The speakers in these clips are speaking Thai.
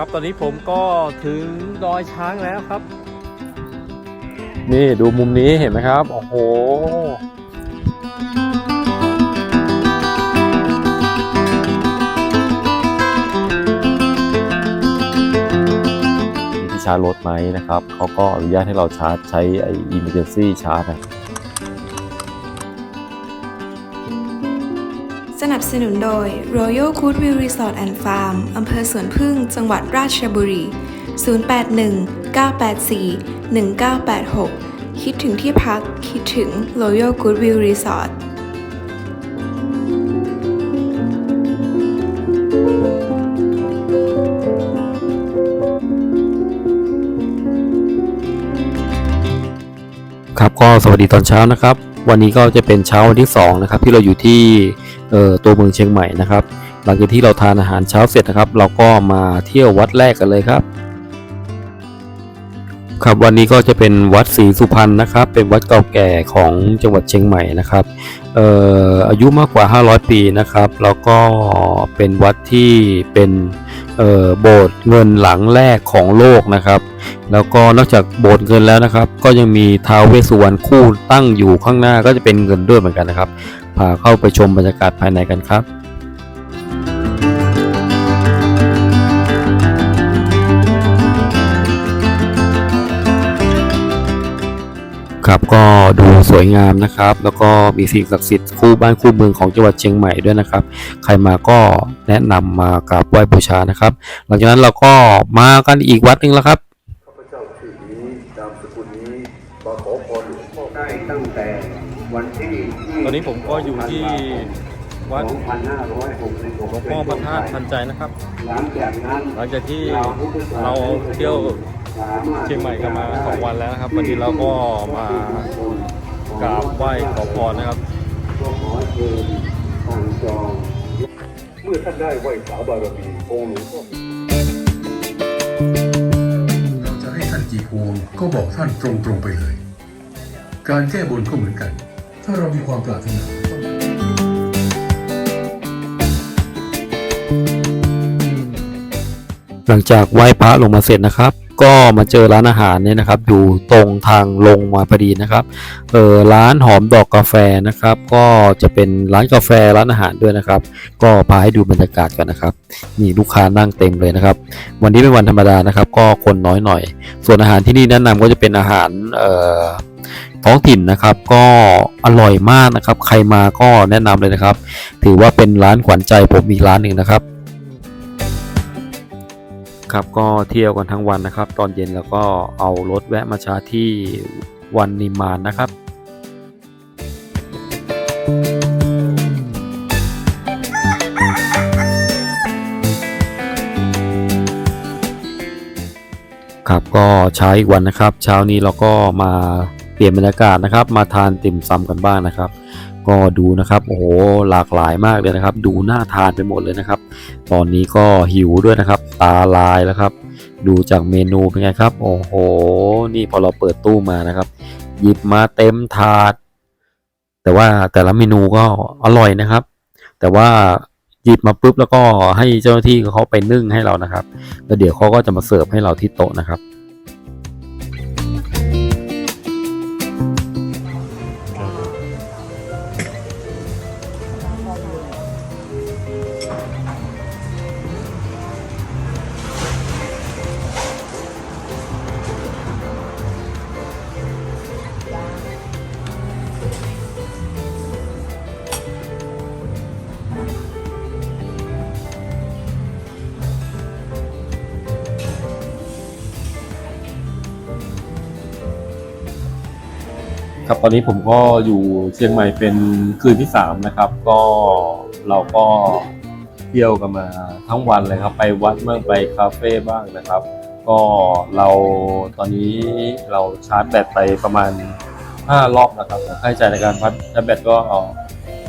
ครับ ตอนนี้ผมก็ถึงดอยช้างแล้วครับ นี่ดูมุมนี้เห็นไหมครับ โอ้โหมีชาร์จรถไหมนะครับเขาก็อนุญาตให้เราชาร์จใช้ไอ้ emergency charge นะ สนุนโดย Royal Goodwill Resort and Farm อำเภอสวนพึ่ง จังหวัดราชบุรี 081 984 1986 คิดถึงที่พัก คิดถึง Royal Goodwill Resort ครับก็สวัสดีตอนเช้านะครับ วันนี้ก็จะเป็นเช้าวันที่2นะครับที่เราอยู่ที่ตัวเมืองเชียงใหม่นะครับ หลังจากที่เราทานอาหารเช้าเสร็จนะครับ เราก็มาเที่ยววัดแรกกันเลยครับ ครับวันนี้ก็จะเป็นวัดศรีสุพรรณนะครับ เป็นวัดเก่าแก่ของจังหวัดเชียงใหม่นะครับเอ่ออายุมากกว่า 500 ปีนะครับแล้วก็เป็นวัดที่เป็นเอ่อโบสถ์เงินหลังแรกของโลกนะครับ แล้วก็นอกจากโบสถ์เงินแล้วนะครับ ก็ยังมีท้าวเวสสุวรรณคู่ตั้งอยู่ข้างหน้าก็จะเป็นเงินด้วยเหมือนกันนะครับ พาเข้าไปชมบรรยากาศภายในกันครับครับก็ดูสวยงามนะครับ แล้วก็มีสิ่งศักดิ์สิทธิ์คู่บ้านคู่เมืองของจังหวัดเชียงใหม่ด้วยนะครับ ใครมาก็แนะนำมากราบไหว้บูชานะครับ หลังจากนั้นเราก็มากันอีกวัดหนึ่งแล้วครับ ตอนนี้ผมก็อยู่ที่วัด2566หลวงพ่อพระธาตุทันใจนะครับหลังจากนั้นหลังจากที่เราเที่ยวเชียงใหม่กันมาสองวันแล้วนะครับ วันนี้เราก็มากราบไหว้ขอพรนะครับก็ขอเชิญทางจองเมื่อท่านได้ไหว้สาบารมีองค์หลวงพ่อเราจะให้ท่านกี่พวงก็บอกท่านตรงๆไปเลย การแก้บนก็เหมือนกัน ถ้าเรามีความปรารถนาหลังจากไหว้พระลงมาเสร็จนะครับ ก็มาเจอร้านอาหารเนี่ยนะครับ อยู่ตรงทางลงมาพอดีนะครับเออร้านหอมดอกกาแฟนะครับ ก็จะเป็นร้านกาแฟร้านอาหารด้วยนะครับ ก็พาให้ดูบรรยากาศกันนะครับนี่ลูกค้านั่งเต็มเลยนะครับ วันนี้เป็นวันธรรมดานะครับ ก็คนน้อยหน่อย ส่วนอาหารที่นี่แนะนำก็จะเป็นอาหารเอ่อ ท้องถิ่นนะครับก็อร่อยมากนะครับ ใครมาก็แนะนำเลยนะครับ ถือว่าเป็นร้านขวัญใจผมอีกร้านหนึ่งนะครับ ครับก็เที่ยวกันทั้งวันนะครับ ตอนเย็นแล้วก็เอารถแวะมาชาที่วันนิมานนะครับครับก็เช้าอีกวันนะครับ เช้านี้เราก็มา เปลี่ยนบรรยากาศนะครับ มาทานติ่มซำกันบ้างนะครับ ก็ดูนะครับโอ้โหหลากหลายมากเลยนะครับ ดูน่าทานไปหมดเลยนะครับ ตอนนี้ก็หิวด้วยนะครับ ตาลายแล้วครับ ดูจากเมนูเป็นไงครับ โอ้โห นี่พอเราเปิดตู้มานะครับ หยิบมาเต็มถาด แต่ว่าแต่ละเมนูก็อร่อยนะครับ แต่ว่าหยิบมาปุ๊บแล้วก็ให้เจ้าหน้าที่เขาไปนึ่งให้เรานะครับ แล้วเดี๋ยวเขาก็จะมาเสิร์ฟให้เราที่โต๊ะนะครับ ครับตอนนี้ผมก็อยู่เชียงใหม่เป็นคืนที่สามนะครับ ก็เราก็เที่ยวกันมาทั้งวันเลยครับ ไปวัดบ้างไปคาเฟ่บ้างนะครับ ก็เราตอนนี้เราชาร์จแบตไปประมาณ 5 รอบนะครับค่าใช้จ่ายในการพัดชาร์จแบตก็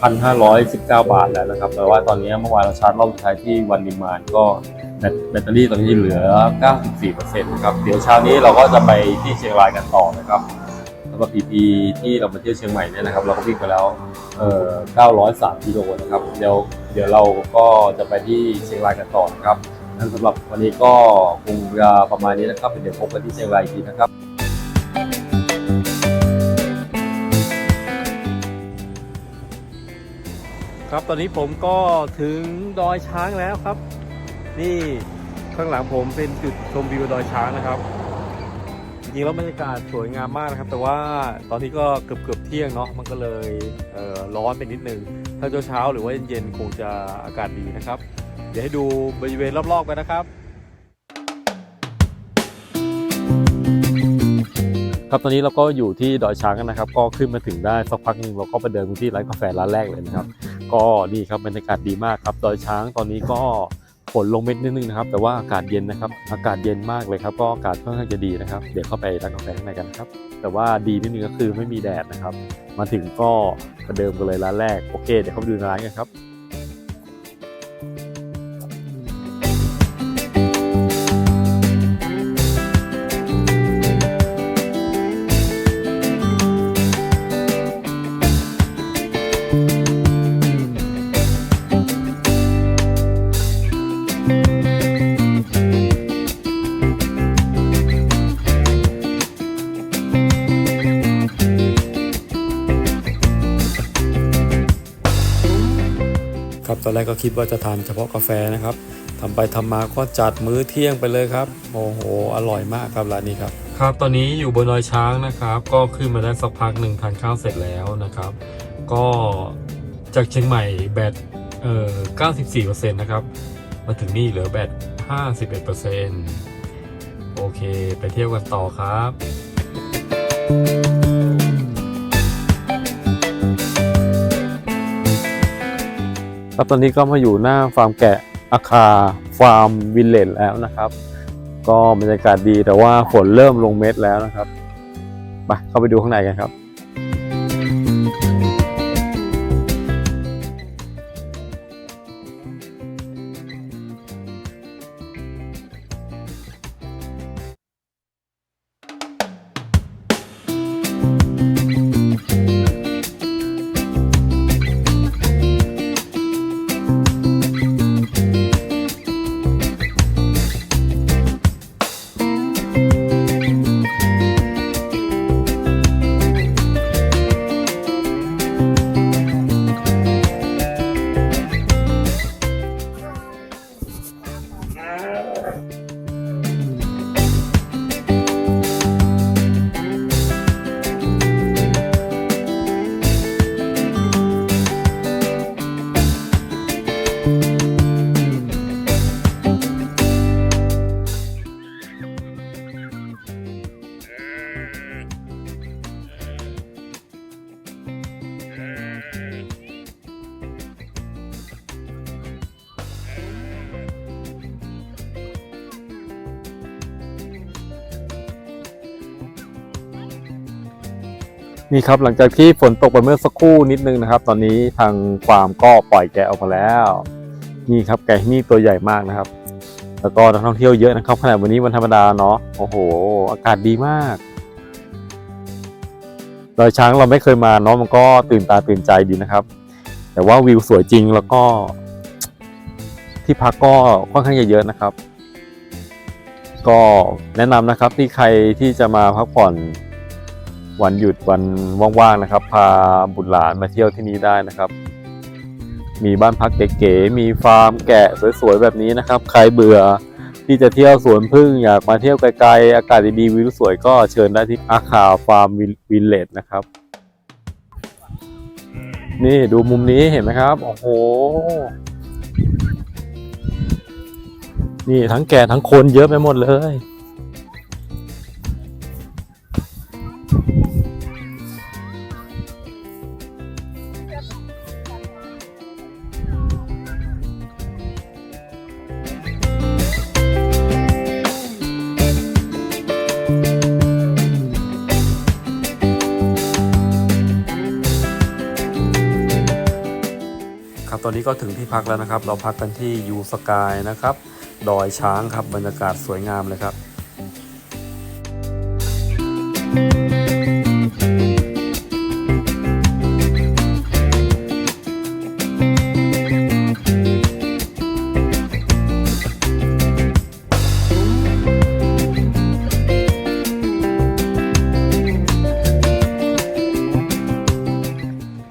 พันห้าร้อยสิบเก้าบาทแล้วนะครับแต่ว่าตอนนี้เมื่อวานเราชาร์จรอบสุดท้ายที่วันนิมานก็แบตแบตเตอรี่ตอนนี้เหลือ 94%นะครับ เดี๋ยวเช้านี้เราก็จะไปที่เชียงรายกันต่อนะครับ วก็พีพีที่เรามาเที่ยวเชียงใหม่เนี่ยนะครับ เราก็วิ่งไปแล้วเอ่อ903กิโลนะครับเดี๋ยวเดี๋ยวเราก็จะไปที่เชียงรายกันต่อนะครับสำหรับวันนี้ก็คงจะประมาณนี้นะครับเดี๋ยวพบกันที่เชียงรายอีกทีนะครับครับตอนนี้ผมก็ถึงดอยช้างแล้วครับ นี่ข้างหลังผมเป็นจุดชมวิวดอยช้างนะครับ จริงๆแล้วบรรยากาศสวยงามมากนะครับ แต่ว่าตอนนี้ก็เกือบเกือบเที่ยงเนาะมันก็เลยเร้อนไปนิดนึง ถ้าเช้าหรือว่าเย็นๆคงจะอากาศดีนะครับ เดี๋ยวให้ดูบริเวณรอบๆไปนะครับครับตอนนี้เราก็อยู่ที่ดอยช้างกันนะครับ ก็ขึ้นมาถึงได้สักพักหนึงเราก็ไปเดินที่ร้านกาแฟร้านแรกเลยนะครับ ก็นี่ครับบรรยากาศดีมากครับ ดอยช้างตอนนี้ก็ ฝนลงเม็ดนิดนึงนะครับ แต่ว่าอากาศเย็นนะครับ อากาศเย็นมากเลยครับ ก็อากาศค่อนข้างจะดีนะครับ เดี๋ยวเข้าไปร้านกาแฟข้างในกันครับ แต่ว่าดีนิดนึงก็คือไม่มีแดดนะครับ มาถึงก็ประเดิมกันเลยร้านแรก โอเค เดี๋ยวเข้าไปดูร้านกันครับ อนแรกก็คิดว่าจะทานเฉพาะกาแฟนะครับทำไปทำมาก็จัดมื้อเที่ยงไปเลยครับโอ้โหอร่อยมากครับร้านนี้ครับครับตอนนี้อยู่บนดอยช้างนะครับ ก็ขึ้นมาได้สักพักหนึ่งทานข้าวเสร็จแล้วนะครับ ก็จากเชียงใหม่แบตเอ่อ94%นะครับ มาถึงนี่เหลือแบต51%โอเค ไปเที่ยวกันต่อครับ ครับตอนนี้ก็มาอยู่หน้าฟาร์มแกะอาคาฟาร์มวิลเลจแล้วนะครับ ก็บรรยากาศดีแต่ว่าฝนเริ่มลงเม็ดแล้วนะครับไปเข้าไปดูข้างในกันครับ นี่ครับหลังจากที่ฝนตกไปเมื่อสักครู่นิดนึงนะครับ ตอนนี้ทางฟาร์มก็ปล่อยแกะออกมาแล้ว นี่ครับแกะที่นี่ตัวใหญ่มากนะครับ แล้วก็นักท่องเที่ยวเยอะนะครับขนาดวันนี้วันธรรมดาเนาะโอ้โห อากาศดีมากดอยช้างเราไม่เคยมาเนาะมันก็ตื่นตาตื่นใจดีนะครับ แต่ว่าวิวสวยจริงแล้วก็ ที่พักก็ค่อนข้างจะเยอะนะครับ ก็แนะนำนะครับที่ใครที่จะมาพักผ่อน วันหยุดวันว่างๆนะครับ พาบุตรหลานมาเที่ยวที่นี่ได้นะครับ มีบ้านพักเก๋ๆมีฟาร์มแกะสวยๆแบบนี้นะครับ ใครเบื่อที่จะเที่ยวสวนพึ่งอยากมาเที่ยวไกลๆอากาศดีๆวิวสวยก็เชิญได้ที่อาคาฟาร์มวิลเลจนะครับ นี่ดูมุมนี้เห็นไหมครับ โอ้โห นี่ทั้งแกะทั้งคนเยอะไปหมดเลย ตอนนี้ก็ถึงที่พักแล้วนะครับ เราพักกันที่ยูสกายนะครับ ดอยช้างครับ บรรยากาศสวยงามเลยครับ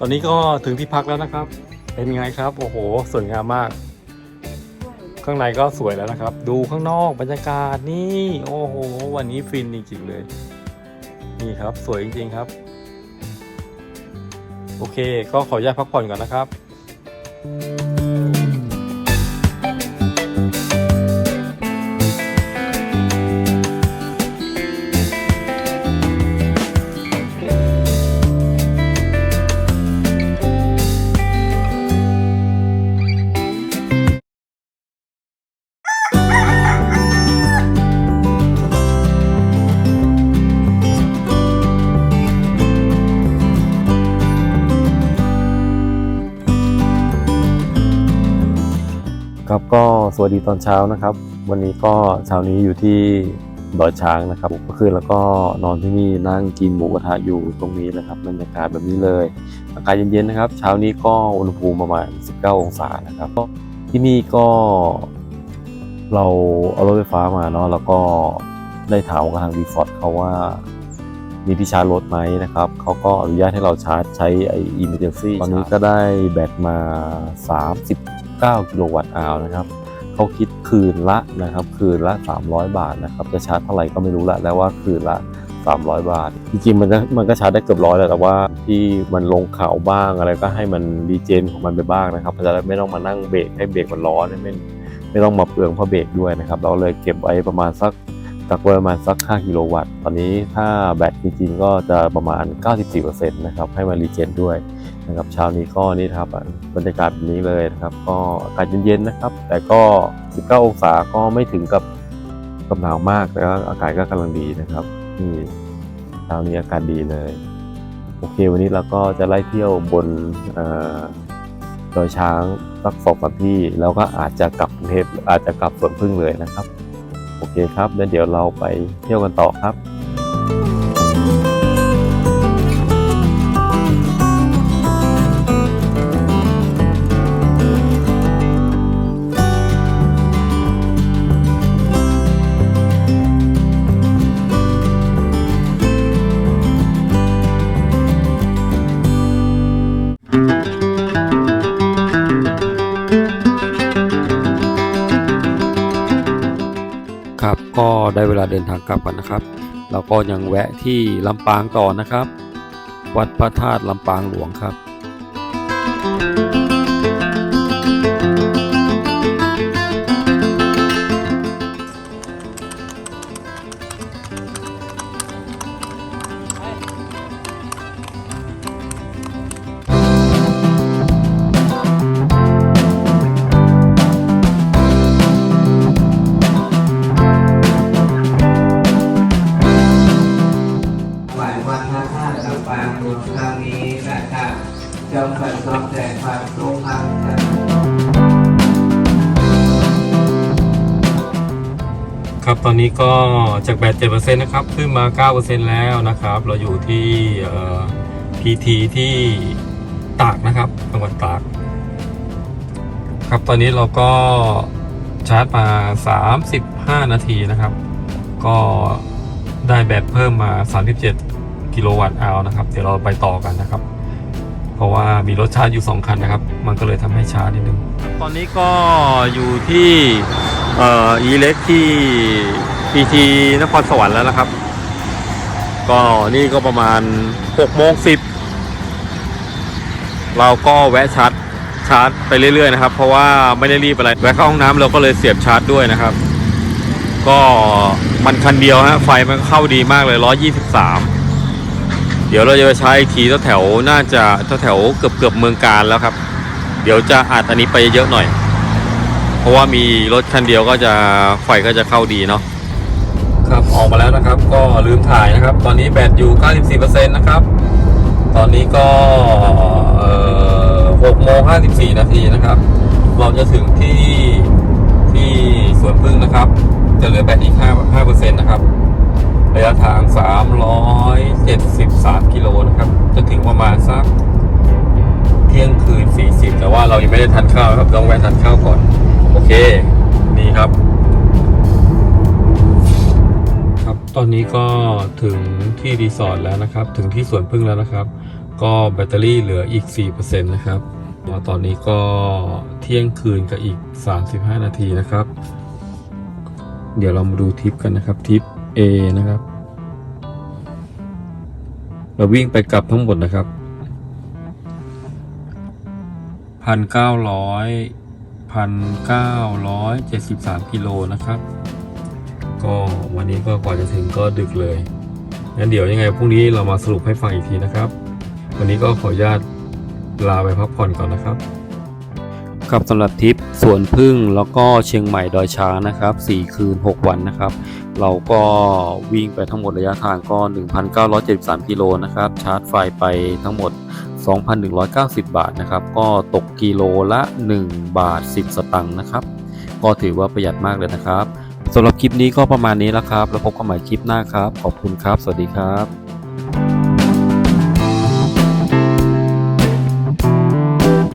ตอนนี้ก็ถึงที่พักแล้วนะครับ เป็นไงครับ โอ้โห สวยงามมาก ข้างในก็สวยแล้วนะครับ ดูข้างนอกบรรยากาศนี่ โอ้โห วันนี้ฟินจริงๆเลย นี่ครับ สวยจริงๆครับ โอเค ก็ขออนุญาตพักผ่อนก่อนนะครับครับ สวัสดีตอนเช้านะครับ วันนี้ก็เช้านี้อยู่ที่ดอยช้างนะครับเมื่อคืนแล้วก็นอนที่นี่นั่งกินหมูกระทะอยู่ตรงนี้นะครับบรรยากาศแบบนี้เลย อากาศเย็นๆนะครับ เช้านี้ก็อุณหภูมิประมาณ 19 องศานะครับก็ที่นี่ก็ เราเอารถไฟฟ้ามาเนาะแล้วก็ได้ถามกับทางรีสอร์ทเขาว่ามีที่ชาร์จรถไหมนะครับเขาก็อนุญาตให้เราชาร์จใช้ไอ้ emergency ตอนนี้ก็ได้แบตมา 39 กิโลวัตต์อาวนะครับ เขาคิดคืนละนะครับ คืนละ 300 บาทนะครับ จะชาร์จเท่าไหร่ก็ไม่รู้ละแล้วว่าคืนละ 300 บาท จริงๆมันก็มันก็ชาร์จได้เกือบร้อยแล้วแต่ว่าที่มันลงเขาบ้างอะไรก็ให้มันรีเจนของมันไปบ้างนะครับจะได้ไม่ต้องมานั่งเบรกให้เบรกมันร้อนไม่ไม่ต้องมาเปลืองพระเบรกด้วยนะครับ เราเลยเก็บไว้ประมาณสักตักไว้ประมาณสัก 5 กิโลวัตต์ ตอนนี้ถ้าแบตจริงๆ ก็จะประมาณ 94%นะครับ ให้มารีเจนด้วย นะครับเช้านี้ก็นี่ครับบรรยากาศแบบนี้เลยนะครับ ก็อากาศเย็นๆนะครับ แต่ก็ 19 องศาก็ไม่ถึงกับกับหนาวมากแต่ก็อากาศก็กำลังดีนะครับนี่เช้านี้อากาศดีเลยโอเค วันนี้เราก็จะไล่เที่ยวบนเอ่อดอยช้างสักสองสามที่แล้วก็อาจจะกลับกรุงเทพอาจจะกลับสวนพึ่งเลยนะครับ โอเคครับแล้วเดี๋ยวเราไปเที่ยวกันต่อครับ ครับก็ได้เวลาเดินทางกลับกันนะครับ เราก็ยังแวะที่ลำปางต่อนะครับ วัดพระธาตุลำปางหลวงครับวัน อนนี้ก็จากแบต7%นะครับ ขึ้นมา9%แล้วนะครับ เราอยู่ที่ PT ที่ตากนะครับจังหวัดตาก ครับตอนนี้เราก็ชาร์จมา35นาทีนะครับ ก็ได้แบตเพิ่มมา37กิโลวัตต์อานะครับ เดี๋ยวเราไปต่อกันนะครับ เพราะว่ามีรถชาร์จอยู่2คันนะครับ มันก็เลยทำให้ช้านิดนึงตอนนี้ก็อยู่ที่ เอ่ออีเล็กที่พีทีนครสวรรค์แล้วนะครับ ก็นี่ก็ประมาณ6โมง10 เราก็แวะชาร์จชาร์จไปเรื่อยๆนะครับ เพราะว่าไม่ได้รีบอะไร แวะเข้าห้องน้ำเราก็เลยเสียบชาร์จด้วยนะครับ ก็มันคันเดียวฮะไฟมันเข้าดีมากเลย 123 เดี๋ยวเราจะไปใช้อีกทีแถวๆน่าจะแถวๆเกือบเกือบๆเมืองการแล้วครับ เดี๋ยวจะอัดอันนี้ไปเยอะหน่อย เพราะว่ามีรถคันเดียวก็จะไฟก็จะเข้าดีเนาะครับออกมาแล้วนะครับ ก็ลืมถ่ายนะครับ ตอนนี้แบตอยู่ 94%นะครับ ตอนนี้ก็6โมง54 นาทีนะครับ เราจะถึงที่ที่สวนพึ่งนะครับ จะเหลือแบตอีก 5 5%นะครับระยะทาง 373 กิโลนะครับ จะถึงประมาณสักเที่ยงคืน 40 แต่ว่าเรายังไม่ได้ทานข้าวครับ ต้องแวะทานข้าวก่อน โอเค นี่ครับ ครับตอนนี้ก็ถึงที่รีสอร์ทแล้วนะครับ ถึงที่สวนพึ่งแล้วนะครับ ก็แบตเตอรี่เหลืออีก 4%นะครับตอนนี้ก็เที่ยงคืนกับอีก 35 นาทีนะครับ เดี๋ยวเรามาดูทิปกันนะครับทิป A นะครับ เราวิ่งไปกลับทั้งหมดนะครับพั นเก้าร้อยพันเก้าร้อยเจ็ดสิบสามกิโลนะครับ ก็วันนี้ก็กว่าจะถึงก็ดึกเลยงั้นเดี๋ยวยังไงพรุ่งนี้เรามาสรุปให้ฟังอีกทีนะครับ วันนี้ก็ขออนุญาตลาไปพักผ่อนก่อนนะครับ ครับสำหรับทริปสวนพึ่งแล้วก็เชียงใหม่ดอยช้างนะครับ 4 คืน 6 วันนะครับ เราก็วิ่งไปทั้งหมดระยะทางก็ 1,973 กิโลนะครับ ชาร์จไฟไปทั้งหมด 2,190 บาทนะครับ ก็ตกกิโลละ 1 บาท 10 สตังค์นะครับ ก็ถือว่าประหยัดมากเลยนะครับสำหรับคลิปนี้ก็ประมาณนี้แล้วครับ แล้วพบกันใหม่คลิปหน้าครับ ขอบคุณครับ สวัสดีครับ